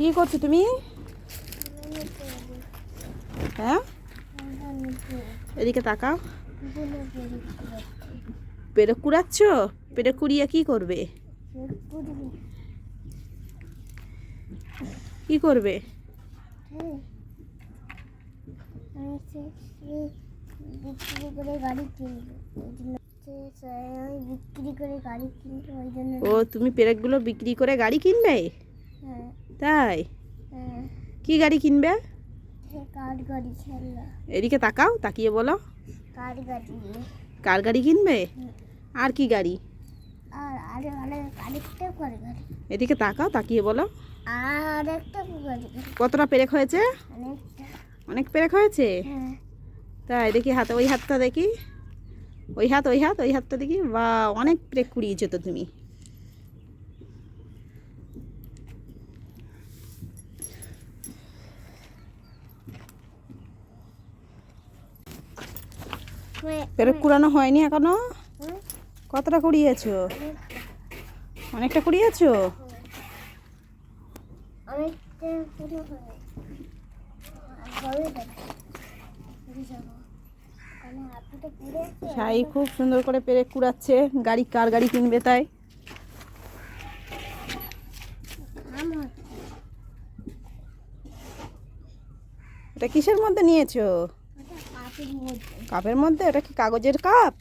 কি করছ তুমি? হ্যাঁ? এদিকে তাকাও। পেরে কুড়াচ্ছ? পেরে কুড়িয়ে কি করবে? কি করবে? গাড়ি গাড়ি ও, তুমি পেরেকগুলো বিক্রি করে গাড়ি কিনবে? হ্যাঁ। তাই? হ্যাঁ। কি গাড়ি কিনবে? এদিকে তাকাও তাকিয়ে বলো। কার গাড়ি? কিনবে? আর কি গাড়ি? এদিকে তাকাও তাকিয়ে বলো। আর কতটা পেরেক হয়েছে? অনেক পেরেক হয়েছে? হ্যাঁ। তাই দেখি হাতে ওই হাতটা দেখি। ওই হাত ওই হাত ওই হাতটা দেখি। বা অনেক পেরেক কুড়িয়েছো তো তুমি। পেরেক কুড়ানো হয়নি এখনও? কতটা কুড়িয়েছো? অনেকটা কুড়িয়েছো? পুরো পুরো পুরো সাই খুব সুন্দর করে পেরেক কুড়াচ্ছে। গাড়ি কার গাড়ি কিনবে তাই? এটা কিসের মধ্যে নিয়েছো? কাপের মধ্যে। এটা কি কাগজের কাপ?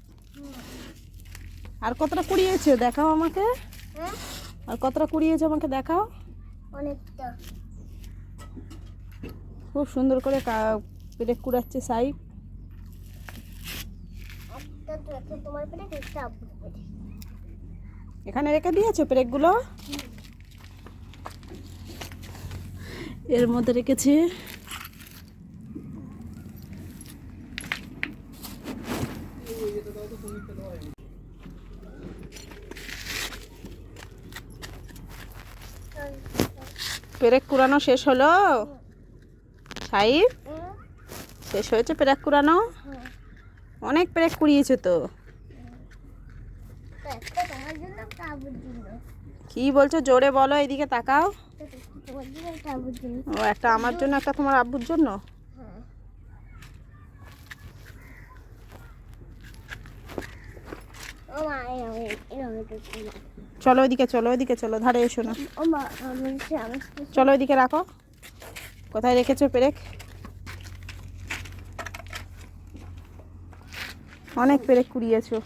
আর কতটা কুড়িয়েছো? দেখাও আমাকে। হ্যাঁ? আর কতটা কুড়িয়েছো আমাকে দেখাও। অনেকটা। খুব সুন্দর করে পেরেক কুড়াচ্ছে সাই একটা তো একটা তোমার পেটে একটা আপুর পেটে। এখানে রেখে দিয়েছ পেরেকগুলো? এর মধ্যে রেখেছে পেরেক কুড়ানো শেষ হলো? হুম? শেষ হয়েছে পেরেক কুড়ানো? অনেক পেরেক কুড়িয়েছো তো। কি বলছো? জোরে বলো, এদিকে তাকাও। ও, একটা আমার জন্য, একটা তোমার আব্বুর জন্য হ্যাঁ ও মা এরকম এরকম একটু ছিল। চলো ওইদিকে চলো ওইদিকে চলো, ধারে এসো না। চলো ওইদিকে রাখো। কোথায় রেখেছো পেরেক? অনেক পেরেক কুড়িয়েছো।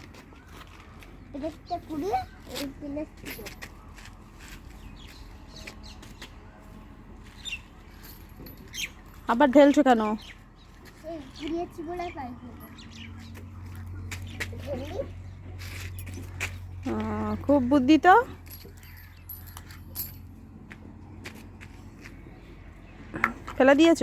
আবার ঢেলছো কেন? বলে খুব বুদ্ধি তো। ফেলা দিয়েছ?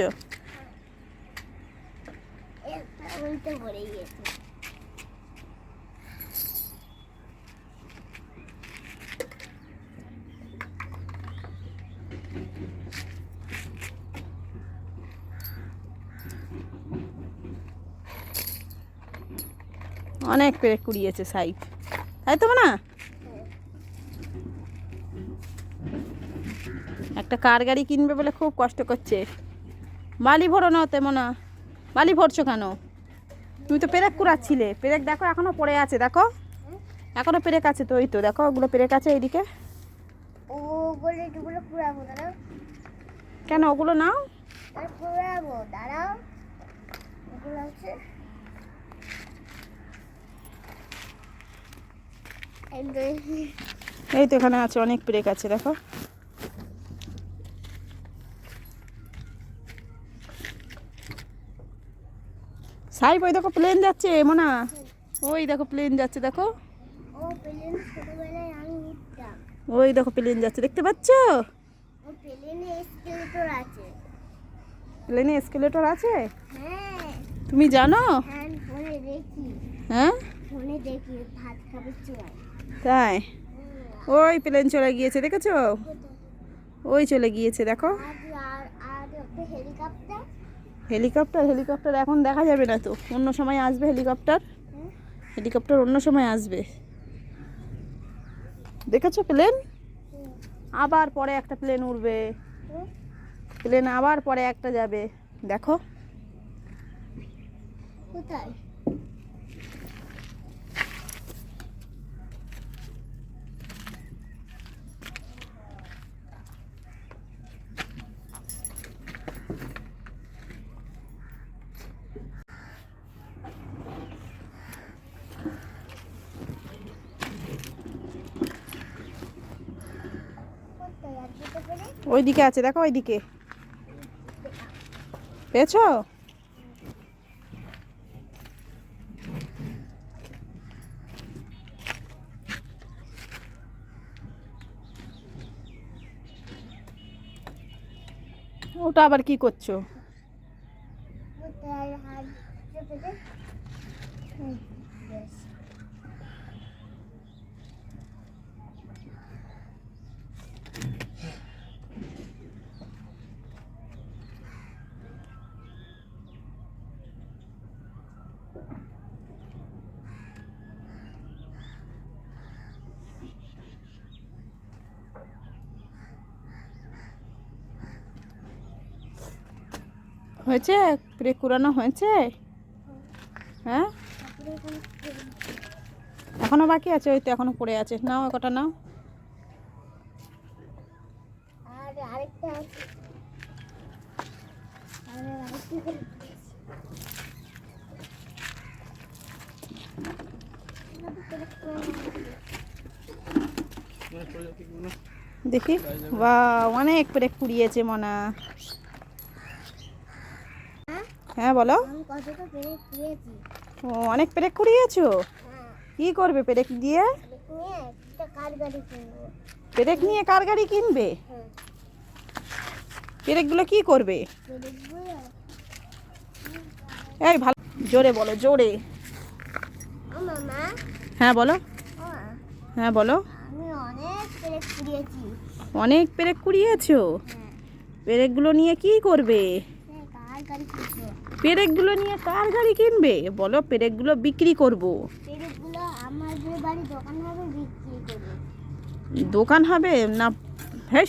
অনেক পেরেক কুড়িয়েছে সাইড তাই তো না একটা কার গাড়ি কিনবে বলে খুব কষ্ট করছে। বালি ভরো না তেমন না বালি ভরছো কেন? তুমি তো পেরেক কুড়াচ্ছিলে। পেরেক দেখো এখনও পড়ে আছে দেখো। এখনও পেরেক আছে তো ওই তো দেখো ওগুলো পেরেক আছে এইদিকে। কেন ওগুলো নাও। দাঁড়াও। এই তো এখানে আছে অনেক পেরেক আছে দেখো। সাহেব ওই দেখো প্লেন যাচ্ছে মোনা। ওই দেখো প্লেন যাচ্ছে দেখো। ওই দেখো প্লেন যাচ্ছে দেখতে পাচ্ছ? প্লেনে এসকেলেটর আছে? তুমি জানো? হ্যাঁ ফোনে দেখি। হ্যাঁ? দেখি ভাত সময় তাই? ওই প্লেন চলে গিয়েছে, দেখেছ? ওই চলে গিয়েছে, দেখো। হেলিকপ্টার হেলিকপ্টার এখন দেখা যাবে না তো। অন্য সময় আসবে হেলিকপ্টার হেলিকপ্টার অন্য সময় আসবে। দেখেছ প্লেন আবার পরে একটা প্লেন উড়বে। প্লেন আবার পরে একটা যাবে। দেখো। কোথায়? ওইদিকে আছে দেখো ওইদিকে। পেয়েছ? ওটা আবার কি করছ? কোথায় হয়েছে? ব্রেক কুড়ানো হয়েছে? হ্যাঁ? তারপরে এখানে এখনও বাকি আছে ওই তো এখনও পড়ে আছে। নাও কটা নাও। দেখি। বা অনেক ব্রেক কুড়িয়েছে মনা। হ্যাঁ বলো। ও অনেক পেরেক কুড়িয়েছো? হ্যাঁ। কি করবে পেরেক দিয়ে? পেরেক নিয়ে কার গাড়ি কিনবে। হ্যাঁ। পেরেকগুলো কি করবে? এই ভালো। জোরে বলো জোরে। হ্যাঁ বলো। হ্যাঁ বলো। অনেক পেরেক কুড়িয়েছি। অনেক পেরেক কুড়িয়েছো? হ্যাঁ। পেরেকগুলো নিয়ে কি করবে? পেরেকগুলো নিয়ে কার গাড়ি কিনবে? বলো পেরেকগুলো বিক্রি করব। পেরেকগুলো আমার যে বাড়ি দোকান হবে বিক্রি করব। দোকান হবে না? হ্যাঁ